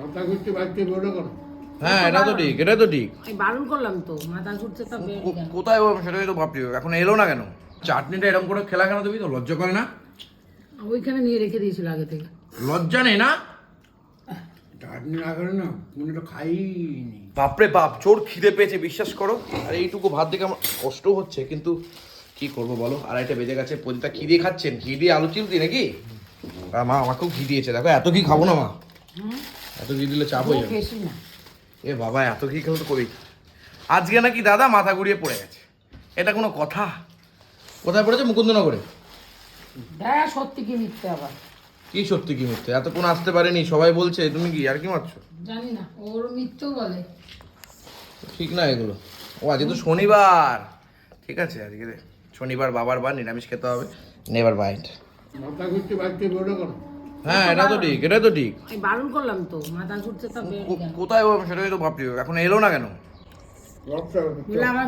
মাথা ঘুরতে বাড়িতে বেরো কেন হ্যাঁ এটা তো ঠিক এটা তো ঠিক। আমি বারণ করলাম তো মাথা ঘুরছে তা কো- কোথায় ও সেটাই তো ভাবছি। এখন এলো না কেন? চাটনিটা এরকম করে খেলা কেন তুমি তো? লজ্জা করে না? ওইখানে নিয়ে রেখে দিয়েছিল আগে থেকে। লজ্জা নেই না? চাটনি না করে না মনে তো খাইনি। বাপরে বাপ চোর খিদে পেয়েছে বিশ্বাস করো। আর এইটুকু ভাত দেখে আমার কষ্ট হচ্ছে কিন্তু কি করব বলো? আড়াইটা বেজে গেছে প্রতিটা ঘি দিয়ে খাচ্ছেন? ঘি দিয়ে আলু চিলতি নাকি? আর মা আমাকেও ঘি দিয়েছে দেখো এত ঘি খাব না মা। এত ঘি দিলে চাপ হয়ে যাবে? এ বাবা এত ঘি খেলে তো করি? আজকে নাকি দাদা মাথা ঘুরিয়ে পড়ে গেছে। এটা কোনো কথা? কোথায় পড়েছে? মুকুন্দনগরে। হ্যাঁ সত্যি কি মিথ্যে আবার। কি সত্যি কি মিথ্যে? এতক্ষণ আসতে পারেনি সবাই বলছে তুমি কি আর কি মারছো? জানি না ওর মিথ্যেও বলে। ঠিক না এগুলো। ও আজকে তো শনিবার। ঠিক আছে আজকে শনিবার বাবার বার নিরামিষ খেতে হবে। নেভার মাইন্ড মাথা ঘুরতে বাড়িতে বেরো কেন হ্যাঁ এটা তো ঠিক এটা তো ঠিক। আমি বারণ করলাম তো মাথা ঘুরছে তা কোথায় ও সেটাই তো ভাবছি। এখন এলো না কেন? আমার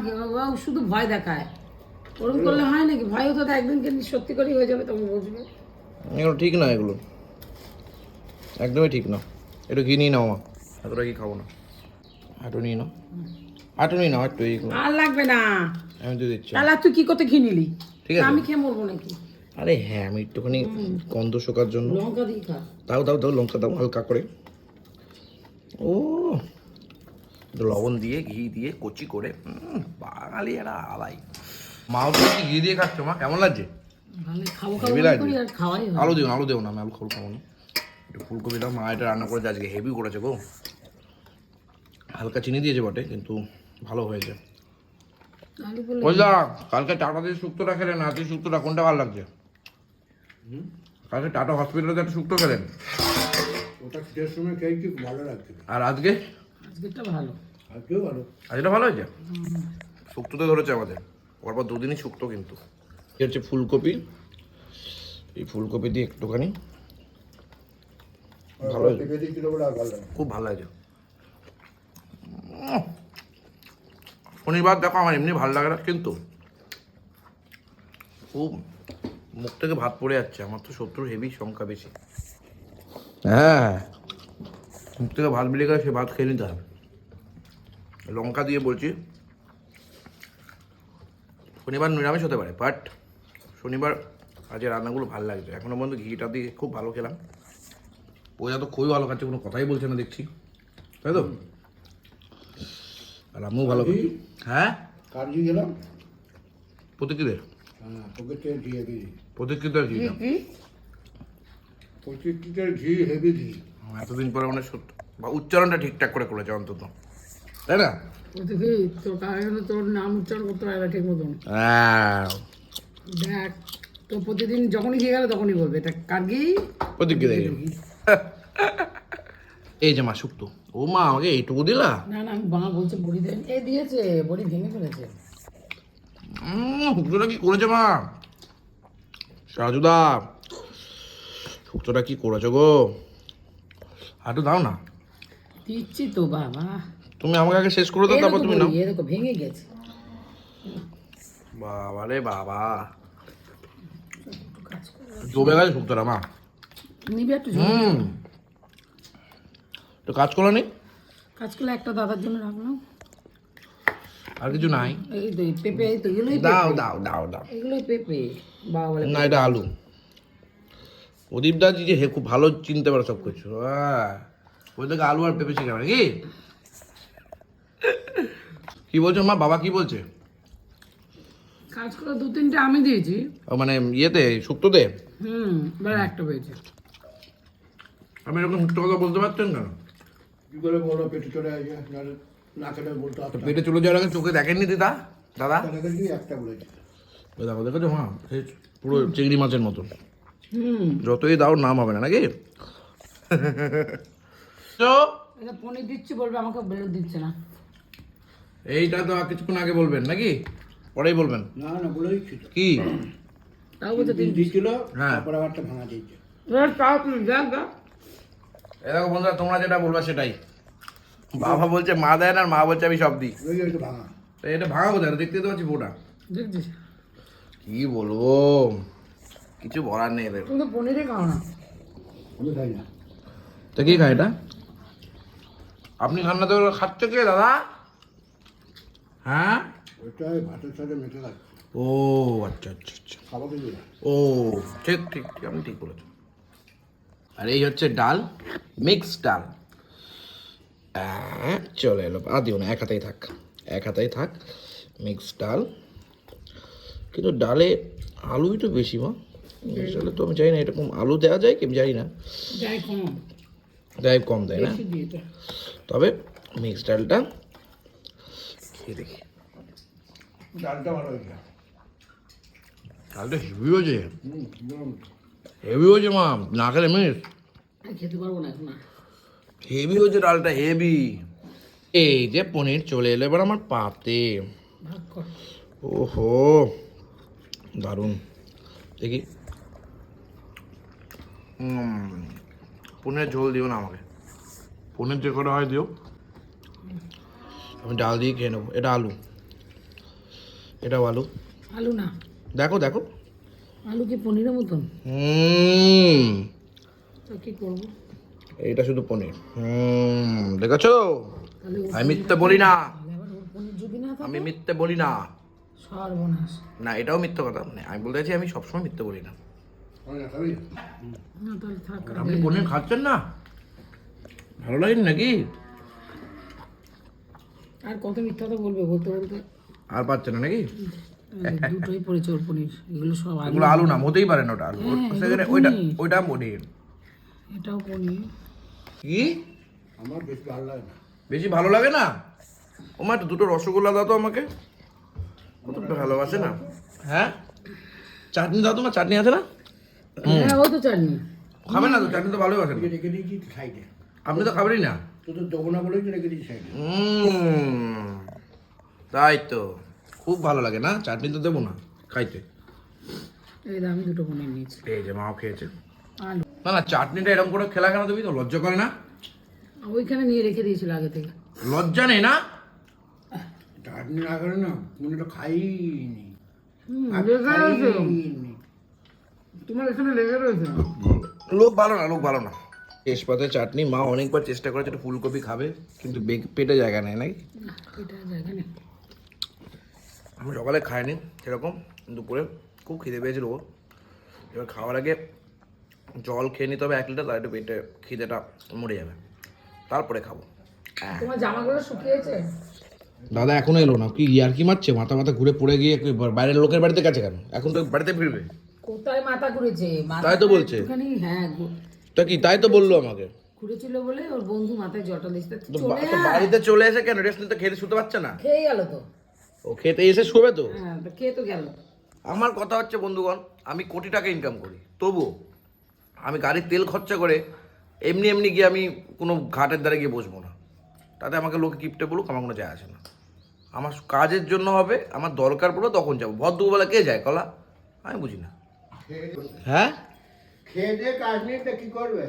শুধু ভয় দেখায়। ওরকম করলে হয় নাকি? ভয়ও তো একদিনকে সত্যি করেই হয়ে যাবে তখন বুঝবে। এগুলো ঠিক না এগুলো। একদমই ঠিক না। একটু ঘি নিয়ে নাও মা। এতটা কি খাব না। হাঁটু নিয়ে নাও। হাঁটু নিয়ে নাও একটু আর লাগবে না। আমি তো দিচ্ছি। তাহলে তুই কি করতে খেয়ে নিলি? ঠিক আছে। আমি খেয়ে মরবো নাকি? আরে হ্যাঁ আমি একটুখানি গন্ধ শোকার জন্য। লঙ্কা দিয়ে খা। দাও দাও দাও লঙ্কা দাও হালকা করে। ও। লবণ দিয়ে ঘি দিয়ে কচি করে। বাঙালি একটা আলাই। মাও তো ঘি দিয়ে খাচ্ছ মা? কেমন লাগছে? ভালো খাব খাব হেভি লাগছে। করি আর খাওয়াই আলু দিও না আলু দিও না আমি আলু খাব খাব না। একটু ফুলকপি দাও মা এটা রান্না করেছে আজকে হেভি করেছে গো। হালকা চিনি দিয়েছে বটে কিন্তু ভালো হয়েছে। কালকে টাটা দিয়ে শুক্তোটা না আজকে শুক্তোটা কোনটা ভালো লাগছে? কালকে টাটা হসপিটালে একটা শুক্তো খেলেন ওটা শীতের সময় খেয়েছি খুব ভালো লাগছে? আর আজকে? আজকেরটা ভালো। আজকেও ভালো। আজটা ভালো হয়েছে? শুক্তোতে ধরেছে আমাদের। পরপর দুদিনই শুক্তো কিন্তু। কি হচ্ছে ফুলকপি। এই ফুলকপি দিয়ে একটুখানি ভালো লাগে খুব ভালো উম। শনিবার দেখো আমার এমনি ভালো লাগে না কিন্তু। খুব মুখ থেকে ভাত পড়ে যাচ্ছে আমার তো শত্রুর হেভি সংখ্যা বেশি। হ্যাঁ। মুখ থেকে ভাত বেরিয়ে গেলে সে ভাত খেয়ে নিতে হবে। লঙ্কা দিয়ে বলছি শনিবার নিরামিষ হতে পারে বাট শনিবার আজকে রান্নাগুলো ভালো লাগছে। এখনও পর্যন্ত ঘিটা দিয়ে খুব ভালো খেলাম। ওরা তো খুবই ভালো খাচ্ছে কোনো কথাই বলছে না দেখছি। তাই তো? আর আমিও ভালো। হ্যাঁ? কার্জি গেলাম প্রতিকৃতের হ্যাঁ পকেটে ঘি হেভি ঘি প্রতিকৃতের ঘি। না। কি পঁচিশ ঘি হেভি ঘি এতদিন পরে মানে সত্য। বা উচ্চারণটা ঠিকঠাক করে করেছে অন্তত। তাই না? ওদিকে তোর নাম উচ্চারণ করতে পারে না ঠিক মতন। হ্যাঁ। দেখ তো প্রতিদিন যখনই খেয়ে গেলে তখনই বলবে এটা কার্গি প্রতিকৃতের ঘি এই যে মা শুক্তো। ও মা আমাকে এইটুকু দিলা? না না আমি বাঁ বলছে বড়ি দেন এ দিয়েছে বড়ি ভেঙে ফেলেছে। শুক্তোটা কি করেছে মা? সাজুদা শুক্তোটা কি করেছ গো? হাঁটু দাও না। দিচ্ছি তো বাবা। তুমি আমাকে আগে শেষ করে দাও তারপর তুমি নাও। দেখো ভেঙে গেছে। বাবা রে বাবা। জমে গেছে শুক্তোটা মা। নিবি একটু। হুম। তো কাজ করো নি কাজ করলে একটা দাদার জন্য রাখলাম। আর কিছু নাই এই তো পেঁপে এই তো এগুলোই দাও দাও দাও দাও এগুলোই পেঁপে বাবা বলে না এটা আলু প্রদীপ দা যে হে খুব ভালো চিনতে পারে সব কিছু হ্যাঁ ওই থেকে আলু আর পেঁপে শিখে নাকি কি বলছো মা বাবা কি বলছে কাজ করে দু তিনটে আমি দিয়েছি ও মানে ইয়েতে শুক্তোতে হুম এবার একটা পেয়েছে আমি এরকম মিথ্যে কথা বলতে পারতেন কেন কি করে বলো পেটে চলে আসে বলতে পেটে চলে যাওয়ার আগে চোখে দেখেননি দিদা? দাদা? একটা বলেছি দেখো দেখেছ? মা পুরো চিংড়ি মাছের মতন। যতই দাও নাম হবে না নাকি? তো? এটা পনির দিচ্ছি বলবে আমাকে বেলুন দিচ্ছে না। এইটা তো আর কিছুক্ষণ আগে বলবেন নাকি? পরেই বলবেন। না না বলে দিচ্ছি কি? তাও বলছে দিন দিয়েছিল হ্যাঁ। তারপরে আবার একটা ভাঙা দিয়েছে। এবার তাও তুমি দেখ দেখ। এ দেখো বন্ধুরা তোমরা যেটা বলবা সেটাই। বাবা বলছে মা দেয় না আর মা বলছে আমি সব দিই। ভাঙা। তো এটা ভাঙা কোথায়? দেখতে তো পাচ্ছি ফোটা দেখছিস কি বলব? কিছু বলার নেই এদের। তুমি তো পনিরে খাও না। আমি খাই না। তো কি খায় এটা? আপনি খান না তো খাচ্ছে কে দাদা? হ্যাঁ? ওইটাই ভাতের সাথে মেখে রাখছে ও আচ্ছা আচ্ছা আচ্ছা। ও ঠিক ঠিক ঠিক আপনি ঠিক বলেছেন। আর এই হচ্ছে ডাল মিক্স ডাল। চলে এলো। আর দিও না এক হাতেই থাক এক হাতেই থাক মিক্স ডাল। কিন্তু ডালে আলুই তো বেশি মা। ডালে তো আমি জানি না এরকম আলু দেওয়া যায় কি আমি জানি না। যাই কম। দেয় কম দেয় না। বেশি তবে মিক্স ডালটা খেয়ে দেখি। ডালটা ভালো হয়েছে। ডালটা হেভি হয়েছে। হেভি হয়েছে মা না খেলে মিস খেতে পারব না এখন। হেভি হয়েছে ডালটা হেভি এই যে পনির চলে এলো এবার আমার পাতে। ভাগ কর ওহো দারুণ। দেখি। পনিরের ঝোল দিও না আমাকে। পনির যে করে হয় দিও। আমি ডাল দিয়ে খেয়ে নেব। এটা আলু। এটাও আলু। আলু না। দেখো দেখো। আলু কি পনিরের মতন? হুম। তো কি করব? এইটা শুধু পনির। হুম দেখেছ? আমি মিথ্যে বলি না। আমি মিথ্যে বলি না। সর্বনাশ। না এটাও মিথ্যে কথা মানে আমি বলতে চাইছি আমি সবসময় মিথ্যে বলি না। আপনি পনির খাচ্ছেন না? ভালো লাগেনি নাকি? আর কত মিথ্যা তো বলবে বলতে বলতে? আর পাচ্ছেন না নাকি? এই দুটোই পড়েছে ওর পনির এগুলো সব আলু। না হতেই পারে না ওটা আলু। হ্যাঁ, ওইটা ওইটা পনির। এটাও পনির। কি? আমার বেশি ভালো লাগে না। বেশি ভালো লাগে না? ও মা দুটো রসগোল্লা দাও তো আমাকে। কত ভালোবাসে না। হ্যাঁ? চাটনি দাও তোমার চাটনি আছে না? হ্যাঁ ও তো চাটনি। খাবেন না তো? চাটনি তো ভালোই বাসেন তুই রেখে দিয়েছি সাইডে আপনি তো খাবেনই না। তুই তো দেবো না বলেই রেখে দিয়েছি সাইডে তাই তো। খুব ভালো লাগে না? চাটনি তো দেবো না খাইতে। এই দুটো নিয়েছি। এই যে মাও খেয়েছে। আলু। না না চাটনিটা এরকম করে খেলা কেন তুমি? তো লজ্জা করে না? ওইখানে নিয়ে রেখে দিয়েছিল আগে থেকে। লজ্জা নেই না? চাটনি না করে না মনে খাইনি। হুম, আর খাইনি। তোমার এখানে লেগে রয়েছে? লোক ভালো না লোক ভালো না। তেজপাতা চাটনি মা অনেকবার চেষ্টা করেছে একটু ফুলকপি খাবে কিন্তু পেটে জায়গা নেই নাকি? না, এটা জায়গা নেই। আমি সকালে খাইনি সেরকম। দুপুরে খুব খিদে পেয়েছিল এবার খাওয়ার আগে জল খেয়ে নিতে হবে এক লিটার তার একটু পেটে খিদেটা মরে যাবে। তারপরে খাব। তোমার জামাগুলো শুকিয়েছে? দাদা এখনও এলো না। কি ইয়ার কি মারছে? মাথা মাথা ঘুরে পড়ে গিয়ে বাইরের লোকের বাড়িতে গেছে কেন? এখন তো বাড়িতে ফিরবে। কোথায় মাথা ঘুরেছে? তাই তো বলছে। হ্যাঁ তা কি তাই তো বলল আমাকে। ঘুরেছিল বলে ওর বন্ধু মাথায় জটা দিচ্ছে। বাড়িতে চলে এসে কেন? রেস্ট নিতে খেতে শুতে পারছে না? খেয়ে গেল তো। ও খেতে এসে শোবে তো? হ্যাঁ খেয়ে তো গেল। আমার কথা হচ্ছে বন্ধুগণ আমি কোটি টাকা ইনকাম করি। তবুও আমি গাড়ির তেল খরচা করে এমনি এমনি গিয়ে আমি কোনো ঘাটের দ্বারা গিয়ে বসবো না। তাতে আমাকে লোকে কিপটে বলুক আমার কোনো যায় আসে না। আমার কাজের জন্য হবে আমার দরকার পড়ল তখন যাব। ভর দুপুরবেলা কে যায় কলা? আমি বুঝি না। হ্যাঁ? খেয়ে দিয়ে কাজ নেই তো কি করবে?